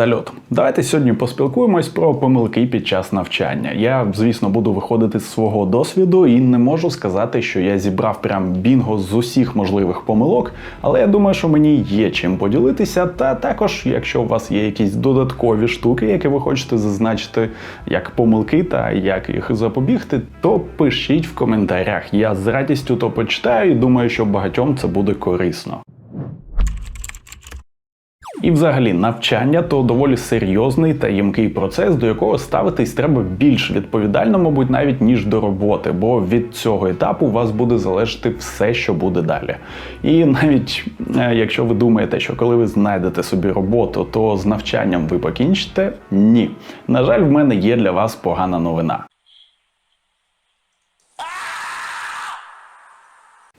Салют, давайте сьогодні поспілкуємось про помилки під час навчання. Я, звісно, буду виходити з свого досвіду і не можу сказати, що я зібрав прям бінго з усіх можливих помилок, але я думаю, що мені є чим поділитися. Та також, якщо у вас є якісь додаткові штуки, які ви хочете зазначити як помилки та як їх запобігти, то пишіть в коментарях. Я з радістю то почитаю і думаю, що багатьом це буде корисно. І взагалі навчання то доволі серйозний та ємкий процес, до якого ставитись треба більш відповідально, мабуть, навіть ніж до роботи, бо від цього етапу у вас буде залежати все, що буде далі. І навіть е, якщо ви думаєте, що коли ви знайдете собі роботу, то з навчанням ви покінчите, ні. На жаль, в мене є для вас погана новина.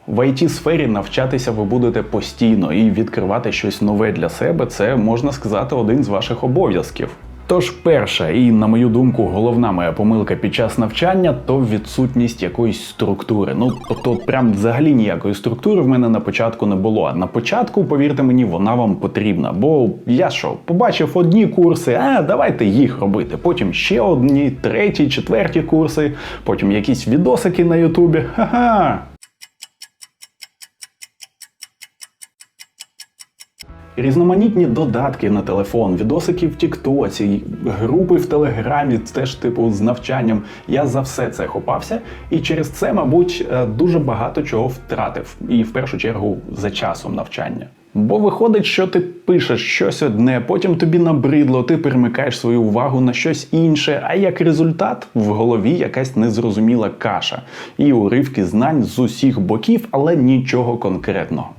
В it сфері навчатися ви будете постійно і відкривати щось нове для себе це можна сказати один з ваших обов'язків. Тож, перша і, на мою думку, головна моя помилка під час навчання то відсутність якоїсь структури. Ну тобто, прям взагалі ніякої структури в мене на початку не було. А на початку, повірте мені, вона вам потрібна. Бо я що, побачив одні курси, а давайте їх робити. Потім ще одні, треті, четверті курси, потім якісь відосики на Ютубі. Ха-ха. Різноманітні додатки на телефон, відосики в Тіктоці, групи в Телеграмі, теж типу з навчанням. Я за все це хопався, і через це, мабуть, е, дуже багато чого втратив, і в першу чергу за часом навчання. Бо виходить, що ти пишеш щось одне, потім тобі набридло, ти перемикаєш свою увагу на щось інше, а як результат в голові якась незрозуміла каша і уривки знань з усіх боків, але нічого конкретного.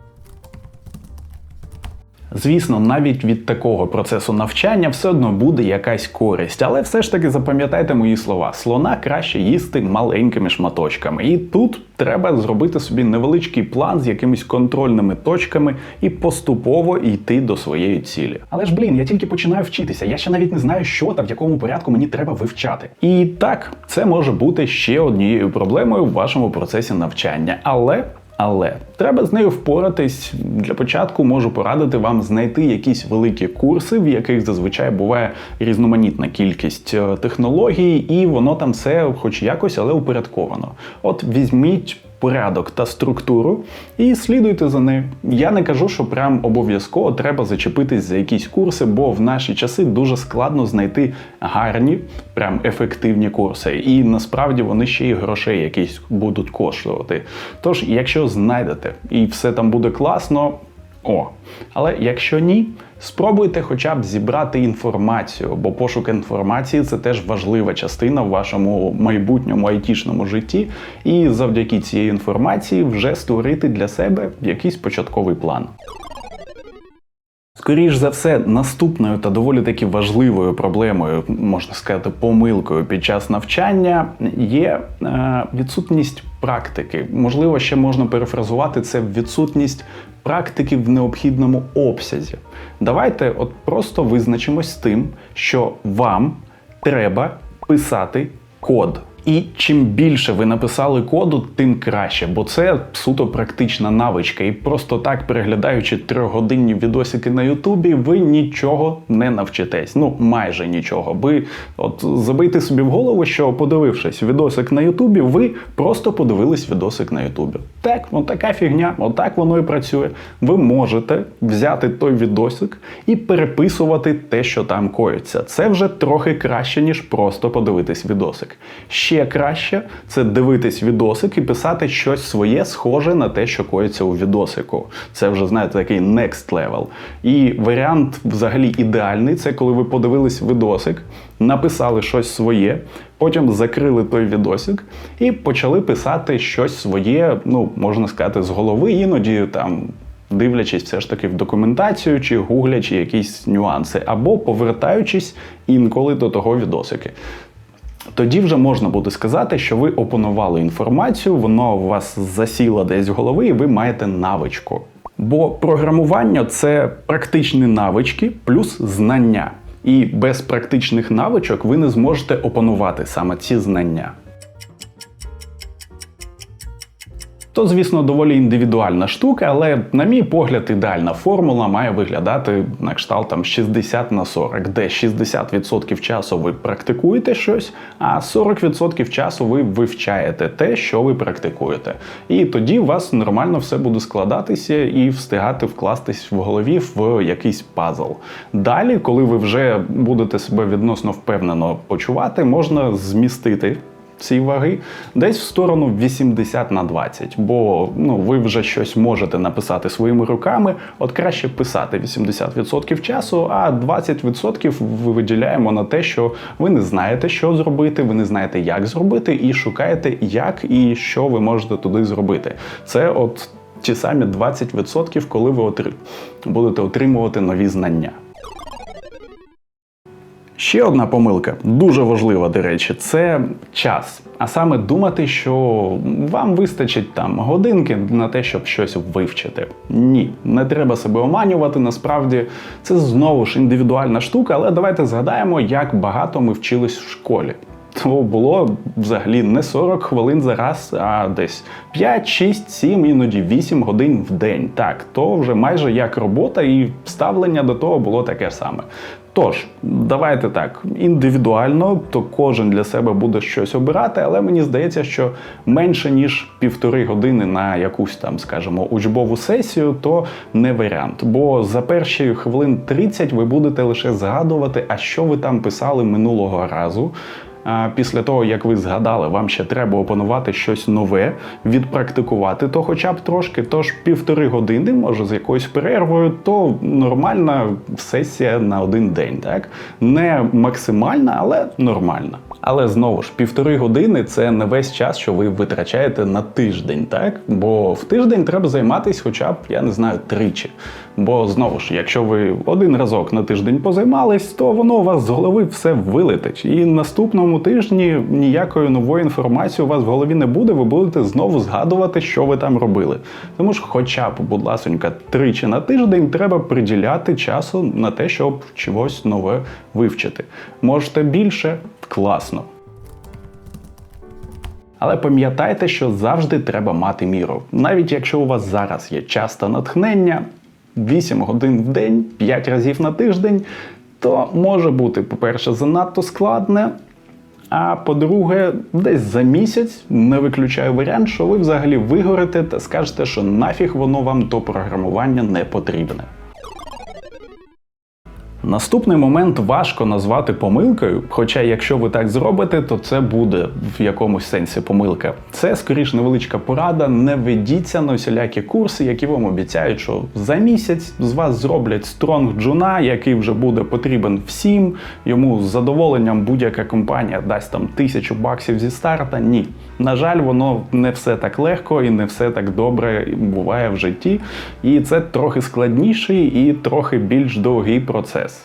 Звісно, навіть від такого процесу навчання все одно буде якась користь, але все ж таки запам'ятайте мої слова: слона краще їсти маленькими шматочками. І тут треба зробити собі невеличкий план з якимись контрольними точками і поступово йти до своєї цілі. Але ж блін, я тільки починаю вчитися. Я ще навіть не знаю, що та в якому порядку мені треба вивчати. І так, це може бути ще однією проблемою в вашому процесі навчання, але. Але треба з нею впоратись. Для початку можу порадити вам знайти якісь великі курси, в яких зазвичай буває різноманітна кількість е, технологій, і воно там все, хоч якось, але упорядковано. От візьміть. Порядок та структуру і слідуйте за нею. Я не кажу, що прям обов'язково треба зачепитись за якісь курси, бо в наші часи дуже складно знайти гарні, прям ефективні курси. І насправді вони ще й грошей якісь будуть коштувати. Тож, якщо знайдете і все там буде класно. О, але якщо ні, спробуйте хоча б зібрати інформацію, бо пошук інформації це теж важлива частина в вашому майбутньому айтішному житті, і завдяки цієї інформації вже створити для себе якийсь початковий план. Скоріш за все, наступною та доволі таки важливою проблемою, можна сказати, помилкою під час навчання є е, відсутність практики. Можливо, ще можна перефразувати це відсутність практики в необхідному обсязі. Давайте от просто визначимось з тим, що вам треба писати код. І чим більше ви написали коду, тим краще, бо це суто практична навичка. І просто так, переглядаючи трьохгодинні відосики на Ютубі, ви нічого не навчитесь. Ну майже нічого. Ви от забийте собі в голову, що подивившись відосик на Ютубі, ви просто подивились відосик на Ютубі. Так, от така фігня, отак воно і працює. Ви можете взяти той відосик і переписувати те, що там коїться. Це вже трохи краще, ніж просто подивитись відосик ще краще це дивитись відосик і писати щось своє, схоже на те, що коїться у відосику. Це вже, знаєте, такий next level. І варіант взагалі ідеальний це коли ви подивились відосик, написали щось своє, потім закрили той відосик і почали писати щось своє, ну, можна сказати, з голови, іноді там. Дивлячись все ж таки в документацію чи гуглячи якісь нюанси, або повертаючись інколи до того відосики. Тоді вже можна буде сказати, що ви опанували інформацію, воно у вас засіло десь в голови, і ви маєте навичку. Бо програмування це практичні навички плюс знання. І без практичних навичок ви не зможете опанувати саме ці знання. То, звісно, доволі індивідуальна штука, але, на мій погляд, ідеальна формула має виглядати на кшталт там 60 на 40, де 60% часу ви практикуєте щось, а 40% часу ви вивчаєте те, що ви практикуєте. І тоді у вас нормально все буде складатися і встигати вкластись в голові в якийсь пазл. Далі, коли ви вже будете себе відносно впевнено почувати, можна змістити ці ваги десь в сторону 80 на 20, бо ну ви вже щось можете написати своїми руками. От краще писати 80% часу, а 20% ви виділяємо на те, що ви не знаєте, що зробити, ви не знаєте, як зробити, і шукаєте, як і що ви можете туди зробити. Це от ті самі 20%, коли ви отри... будете отримувати нові знання. Ще одна помилка, дуже важлива, до речі, це час. А саме думати, що вам вистачить там годинки на те, щоб щось вивчити. Ні, не треба себе оманювати. Насправді це знову ж індивідуальна штука, але давайте згадаємо, як багато ми вчились в школі. То було взагалі не 40 хвилин за раз, а десь 5, 6, 7, іноді 8 годин в день. Так, то вже майже як робота, і ставлення до того було таке саме. Тож, давайте так, індивідуально, то кожен для себе буде щось обирати, але мені здається, що менше ніж півтори години на якусь там, скажімо, учбову сесію, то не варіант. Бо за перші хвилин 30 ви будете лише згадувати, а що ви там писали минулого разу. Після того, як ви згадали, вам ще треба опанувати щось нове, відпрактикувати то хоча б трошки. Тож півтори години, може, з якоюсь перервою, то нормальна сесія на один день. Так не максимальна, але нормальна. Але знову ж півтори години це не весь час, що ви витрачаєте на тиждень, так? Бо в тиждень треба займатися, хоча б я не знаю, тричі. Бо знову ж, якщо ви один разок на тиждень позаймались, то воно у вас з голови все вилетить. І наступному тижні ніякої нової інформації у вас в голові не буде. Ви будете знову згадувати, що ви там робили. Тому ж, хоча б, будь ласонька, тричі на тиждень треба приділяти часу на те, щоб чогось нове вивчити. Можете більше класно. Але пам'ятайте, що завжди треба мати міру. Навіть якщо у вас зараз є час та натхнення, 8 годин в день, 5 разів на тиждень, то може бути, по-перше, занадто складне. А по-друге, десь за місяць не виключаю варіант, що ви взагалі вигорите та скажете, що нафіг воно вам до програмування не потрібне. Наступний момент важко назвати помилкою, хоча якщо ви так зробите, то це буде в якомусь сенсі помилка. Це скоріш невеличка порада. Не ведіться на всілякі курси, які вам обіцяють, що за місяць з вас зроблять стронг джуна, який вже буде потрібен всім. Йому з задоволенням будь-яка компанія дасть там тисячу баксів зі старта. Ні, на жаль, воно не все так легко і не все так добре буває в житті. І це трохи складніший і трохи більш довгий процес.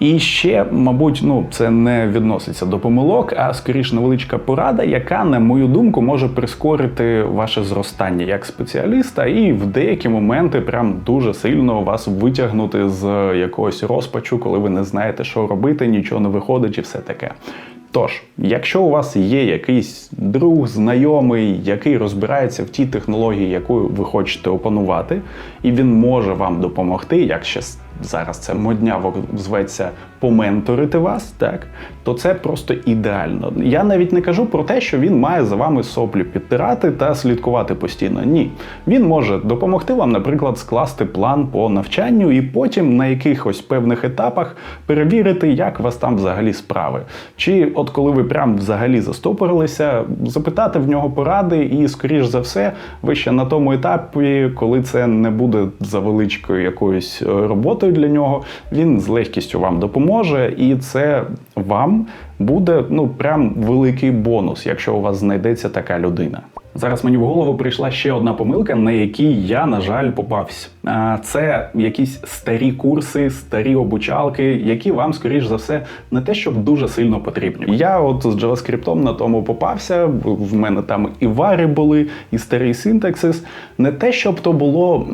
І ще, мабуть, ну це не відноситься до помилок, а скоріш невеличка порада, яка, на мою думку, може прискорити ваше зростання як спеціаліста, і в деякі моменти прям дуже сильно вас витягнути з якогось розпачу, коли ви не знаєте, що робити, нічого не виходить, і все таке. Тож, якщо у вас є якийсь друг, знайомий, який розбирається в тій технології, яку ви хочете опанувати, і він може вам допомогти, як ще зараз це модняво зветься поменторити вас, так то це просто ідеально. Я навіть не кажу про те, що він має за вами соплі підтирати та слідкувати постійно. Ні, він може допомогти вам, наприклад, скласти план по навчанню і потім на якихось певних етапах перевірити, як у вас там взагалі справи. Чи от коли ви прям взагалі застопорилися, запитати в нього поради, і, скоріш за все, ви ще на тому етапі, коли це не буде за величкою якоюсь е, роботою для нього, він з легкістю вам допоможе, і це вам буде ну прям великий бонус, якщо у вас знайдеться така людина. Зараз мені в голову прийшла ще одна помилка, на якій я, на жаль, попався. Це якісь старі курси, старі обучалки, які вам, скоріш за все, не те, щоб дуже сильно потрібні. Я от з JavaScript на тому попався. В мене там і вари були, і старий синтаксис. Не те, щоб то було.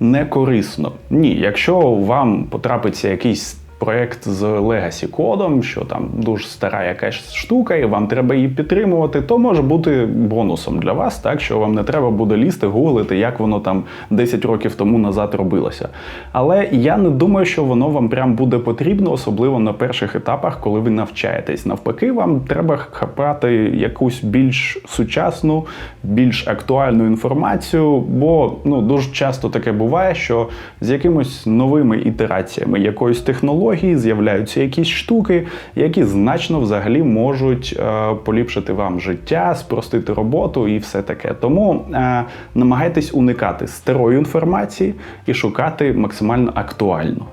Не корисно. Ні, якщо вам потрапиться якийсь проект з Legacy кодом, що там дуже стара якась штука, і вам треба її підтримувати, то може бути бонусом для вас, так що вам не треба буде лізти, гуглити, як воно там 10 років тому назад робилося. Але я не думаю, що воно вам прям буде потрібно, особливо на перших етапах, коли ви навчаєтесь. Навпаки, вам треба хапати якусь більш сучасну, більш актуальну інформацію, бо ну дуже часто таке буває, що з якимось новими ітераціями якоїсь технології з'являються якісь штуки, які значно взагалі можуть е, поліпшити вам життя, спростити роботу і все таке. Тому е, намагайтесь уникати старої інформації і шукати максимально актуальну.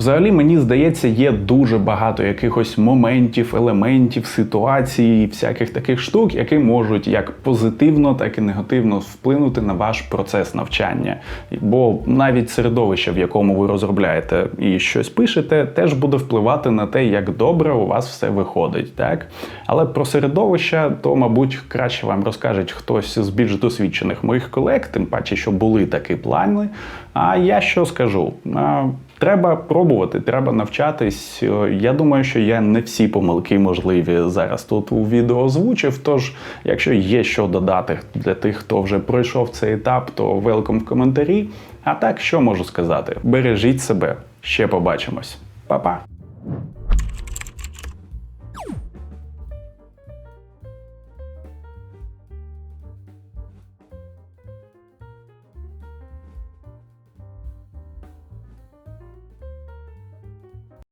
Взагалі, мені здається, є дуже багато якихось моментів, елементів, ситуацій, всяких таких штук, які можуть як позитивно, так і негативно вплинути на ваш процес навчання. Бо навіть середовище, в якому ви розробляєте і щось пишете, теж буде впливати на те, як добре у вас все виходить. Так? Але про середовище, то, мабуть, краще вам розкаже хтось з більш досвідчених моїх колег, тим паче, що були такі плани. А я що скажу? Треба пробувати, треба навчатись. Е, Я думаю, що я не всі помилки можливі зараз тут у відео озвучив. Тож, якщо є що додати для тих, хто вже пройшов цей етап, то велком в коментарі. А так, що можу сказати? Бережіть себе. Ще побачимось. Па-па!